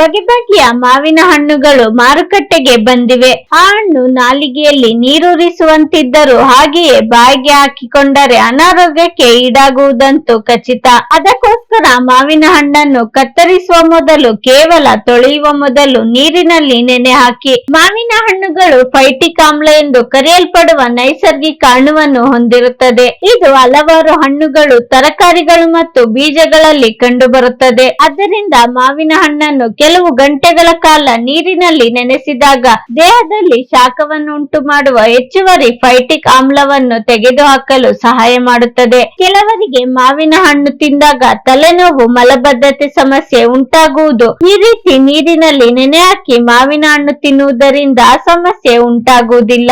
ಬಗೆ ಬಗೆಯ ಮಾವಿನ ಹಣ್ಣುಗಳು ಮಾರುಕಟ್ಟೆಗೆ ಬಂದಿವೆ. ಆ ಹಣ್ಣು ನಾಲಿಗೆಯಲ್ಲಿ ನೀರೂರಿಸುವಂತಿದ್ದರೂ ಹಾಗೆಯೇ ಬಾಯಿಗೆ ಹಾಕಿಕೊಂಡರೆ ಅನಾರೋಗ್ಯಕ್ಕೆ ಈಡಾಗುವುದಂತೂ ಖಚಿತ. ಅದಕ್ಕೋಸ್ಕರ ಮಾವಿನ ಹಣ್ಣನ್ನು ಕತ್ತರಿಸುವ ಮೊದಲು ಕೇವಲ ತೊಳೆಯುವ ಮೊದಲು ನೀರಿನಲ್ಲಿ ನೆನೆ ಹಾಕಿ. ಮಾವಿನ ಹಣ್ಣುಗಳು ಫೈಟಿಕ್ ಆಮ್ಲ ಎಂದು ಕರೆಯಲ್ಪಡುವ ನೈಸರ್ಗಿಕ ಅಣುವನ್ನು ಹೊಂದಿರುತ್ತದೆ. ಇದು ಹಲವಾರು ಹಣ್ಣುಗಳು ತರಕಾರಿಗಳು ಮತ್ತು ಬೀಜಗಳಲ್ಲಿ ಕಂಡುಬರುತ್ತದೆ. ಅದರಿಂದ ಮಾವಿನ ಹಣ್ಣನ್ನು ಕೆಲವು ಗಂಟೆಗಳ ಕಾಲ ನೀರಿನಲ್ಲಿ ನೆನೆಸಿದಾಗ ದೇಹದಲ್ಲಿ ಶಾಖವನ್ನು ಉಂಟು ಮಾಡುವ ಹೆಚ್ಚುವರಿ ಫೈಟಿಕ್ ಆಮ್ಲವನ್ನು ತೆಗೆದುಹಾಕಲು ಸಹಾಯ ಮಾಡುತ್ತದೆ. ಕೆಲವರಿಗೆ ಮಾವಿನ ಹಣ್ಣು ತಿಂದಾಗ ತಲೆನೋವು, ಮಲಬದ್ಧತೆ ಸಮಸ್ಯೆ ಉಂಟಾಗುವುದು. ಈ ರೀತಿ ನೀರಿನಲ್ಲಿ ನೆನೆ ಹಾಕಿ ಮಾವಿನ ಹಣ್ಣು ತಿನ್ನುವುದರಿಂದ ಸಮಸ್ಯೆ ಉಂಟಾಗುವುದಿಲ್ಲ.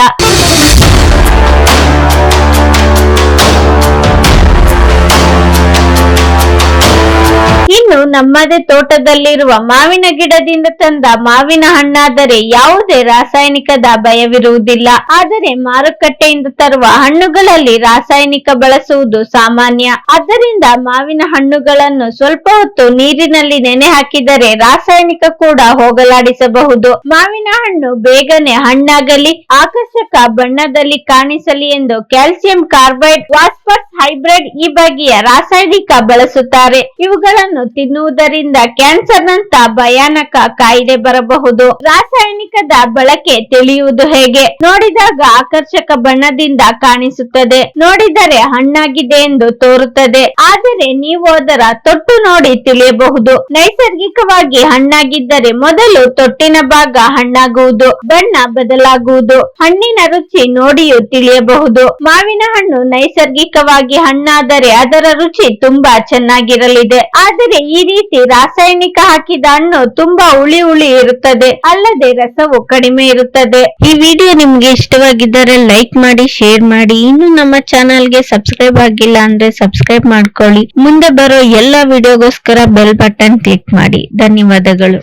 ನಮ್ಮದೇ ತೋಟದಲ್ಲಿರುವ ಮಾವಿನ ಗಿಡದಿಂದ ತಂದ ಮಾವಿನ ಹಣ್ಣಾದರೆ ಯಾವುದೇ ರಾಸಾಯನಿಕದ ಭಯವಿರುವುದಿಲ್ಲ ಆದರೆ ಮಾರುಕಟ್ಟೆಯಿಂದ ತರುವ ಹಣ್ಣುಗಳಲ್ಲಿ ರಾಸಾಯನಿಕ ಬಳಸುವುದು ಸಾಮಾನ್ಯ. ಆದ್ದರಿಂದ ಮಾವಿನ ಹಣ್ಣುಗಳನ್ನು ಸ್ವಲ್ಪ ಹೊತ್ತು ನೀರಿನಲ್ಲಿ ನೆನೆ ಹಾಕಿದರೆ ರಾಸಾಯನಿಕ ಕೂಡ ಹೋಗಲಾಡಿಸಬಹುದು. ಮಾವಿನ ಹಣ್ಣು ಬೇಗನೆ ಹಣ್ಣಾಗಲಿ, ಆಕರ್ಷಕ ಬಣ್ಣದಲ್ಲಿ ಕಾಣಿಸಲಿ ಎಂದು ಕ್ಯಾಲ್ಸಿಯಂ ಕಾರ್ಬೈಡ್ ವಾಸ್ಪರ್ಸ್ ಹೈಬ್ರಿಡ್ ಈ ಬಗೆಯ ರಾಸಾಯನಿಕ ಬಳಸುತ್ತಾರೆ. ಇವುಗಳನ್ನು ತಿನ್ನುವುದರಿಂದ ಕ್ಯಾನ್ಸರ್ ನಂತ ಭಯಾನಕ ಕಾಯಿಲೆ ಬರಬಹುದು. ರಾಸಾಯನಿಕದ ಬಳಕೆ ತಿಳಿಯುವುದು ಹೇಗೆ? ನೋಡಿದಾಗ ಆಕರ್ಷಕ ಬಣ್ಣದಿಂದ ಕಾಣಿಸುತ್ತದೆ. ನೋಡಿದರೆ ಹಣ್ಣಾಗಿದೆ ಎಂದು ತೋರುತ್ತದೆ. ಆದರೆ ನೀವು ಅದರ ತೊಟ್ಟು ನೋಡಿ ತಿಳಿಯಬಹುದು. ನೈಸರ್ಗಿಕವಾಗಿ ಹಣ್ಣಾಗಿದ್ದರೆ ಮೊದಲು ತೊಟ್ಟಿನ ಭಾಗ ಹಣ್ಣಾಗುವುದು, ಬಣ್ಣ ಬದಲಾಗುವುದು, ಹಣ್ಣಿನ ರುಚಿ ನೋಡಿಯೂ ತಿಳಿಯಬಹುದು. ಮಾವಿನ ಹಣ್ಣು ನೈಸರ್ಗಿಕವಾಗಿ ಹಣ್ಣಾದರೆ ಅದರ ರುಚಿ ತುಂಬಾ ಚೆನ್ನಾಗಿರಲಿದೆ. ಆದರೆ ಈ ರೀತಿ ರಾಸಾಯನಿಕ ಹಾಕಿದ ಹಣ್ಣು ತುಂಬಾ ಹುಳಿ ಹುಳಿ ಇರುತ್ತದೆ. ಅಲ್ಲದೆ ರಸವು ಕಡಿಮೆ ಇರುತ್ತದೆ. ಈ ವಿಡಿಯೋ ನಿಮ್ಗೆ ಇಷ್ಟವಾಗಿದ್ದರೆ ಲೈಕ್ ಮಾಡಿ, ಶೇರ್ ಮಾಡಿ. ಇನ್ನು ನಮ್ಮ ಚಾನಲ್ಗೆ ಸಬ್ಸ್ಕ್ರೈಬ್ ಆಗಿಲ್ಲ ಅಂದ್ರೆ ಸಬ್ಸ್ಕ್ರೈಬ್ ಮಾಡ್ಕೊಳ್ಳಿ. ಮುಂದೆ ಬರೋ ಎಲ್ಲಾ ವಿಡಿಯೋಗೋಸ್ಕರ ಬೆಲ್ ಬಟನ್ ಕ್ಲಿಕ್ ಮಾಡಿ. ಧನ್ಯವಾದಗಳು.